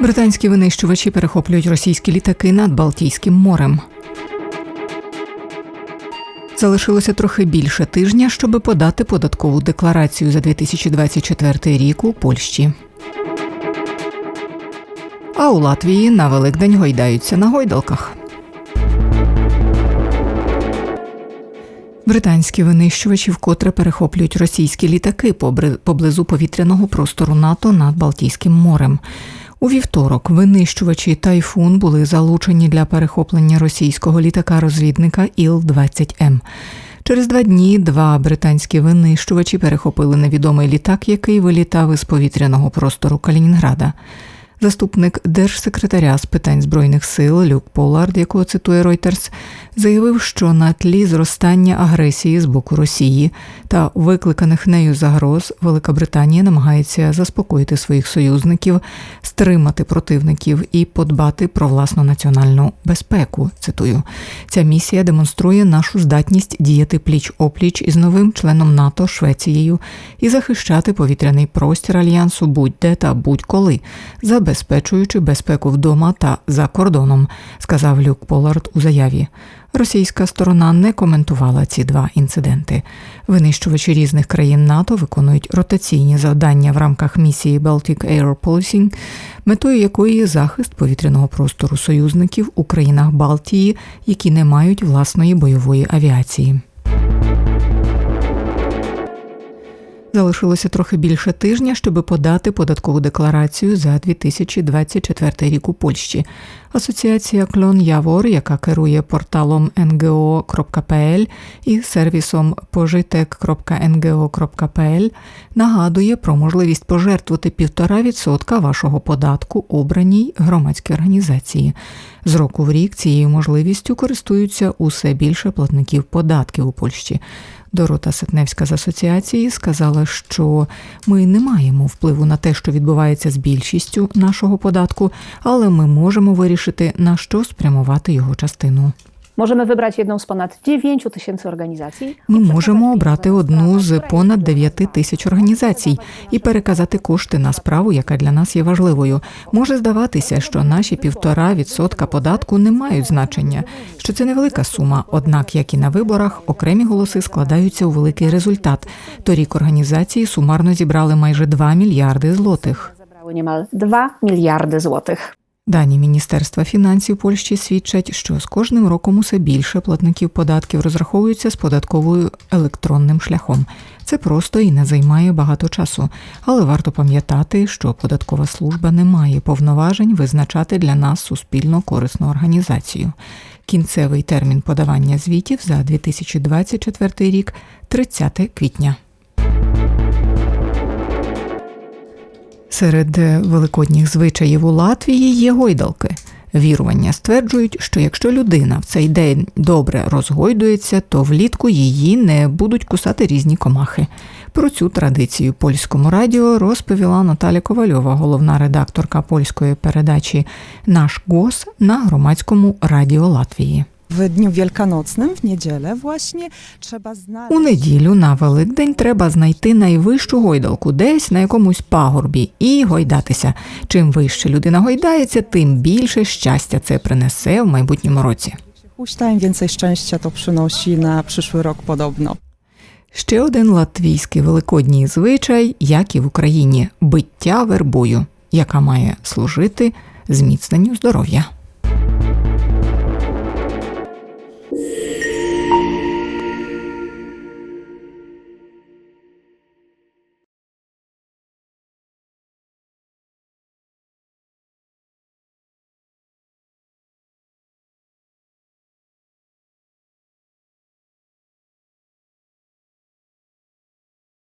Британські винищувачі перехоплюють російські літаки над Балтійським морем. Залишилося трохи більше тижня, щоб подати податкову декларацію за 2024 рік у Польщі. А у Латвії на Великдень гойдаються на гойдалках. Британські винищувачі вкотре перехоплюють російські літаки поблизу повітряного простору НАТО над Балтійським морем. У вівторок винищувачі Тайфун були залучені для перехоплення російського літака-розвідника Іл-20М. Через два дні два британські винищувачі перехопили невідомий літак, який вилітав із повітряного простору Калінінграда. Заступник держсекретаря з питань збройних сил Люк Полард, якого цитує Reuters, заявив, що на тлі зростання агресії з боку Росії та викликаних нею загроз Велика Британія намагається заспокоїти своїх союзників, стримати противників і подбати про власну національну безпеку. Цитую, ця місія демонструє нашу здатність діяти пліч опліч із новим членом НАТО Швецією і захищати повітряний простір альянсу будь-де та будь-коли, забезпечуючи безпеку вдома та за кордоном, сказав Люк Полард у заяві. Російська сторона не коментувала ці два інциденти. Винищувачі різних країн НАТО виконують ротаційні завдання в рамках місії Baltic Air Policing, метою якої є захист повітряного простору союзників у країнах Балтії, які не мають власної бойової авіації. Залишилося трохи більше тижня, щоб подати податкову декларацію за 2024 рік у Польщі. Асоціація Клон Явор, яка керує порталом ngo.pl і сервісом pożytek.ngo.pl, нагадує про можливість пожертвувати 1,5% вашого податку обраній громадській організації. З року в рік цією можливістю користуються усе більше платників податків у Польщі. Дорота Сетневська з асоціації сказала, що ми не маємо впливу на те, що відбувається з більшістю нашого податку, але ми можемо вирішити на що спрямувати його частину. Możemy wybrać jedną z ponad 9 tysięcy organizacji. Ми можемо обрати одну з понад jest 9 тисяч організацій і переказати кошти на справу, яка для нас є важливою. Може здаватися, що наші півтора відсотка податку не мають значення, що це невелика сума. Однак, як і на виборах, окремі голоси складаються у великий результат. Торік організації сумарно зібрали майже 2 мільярди злотих. Niemal 2 miliardy złotych. Дані Міністерства фінансів Польщі свідчать, що з кожним роком усе більше платників податків розраховуються з податковою електронним шляхом. Це просто і не займає багато часу, але варто пам'ятати, що податкова служба не має повноважень визначати для нас суспільно корисну організацію. Кінцевий термін подавання звітів за 2024 рік 30 квітня. Серед великодніх звичаїв у Латвії є гойдалки. Вірування стверджують, що якщо людина в цей день добре розгойдується, то влітку її не будуть кусати різні комахи. Про цю традицію польському радіо розповіла Наталя Ковальова, головна редакторка польської передачі Наш ГОС на громадському радіо Латвії. W dniu wielkanocnym, w niedzielę właśnie, trzeba znaleźć... У неділю на Великдень треба знайти найвищу гойдалку десь на якомусь пагорбі і гойдатися. Чим вище людина гойдається, тим більше щастя це принесе в майбутньому році. Huśta, im więcej szczęścia to przynosi na przyszły rok podobno. Ще один латвійський великодній звичай, як і в Україні биття вербою, яка має служити зміцненню здоров'я.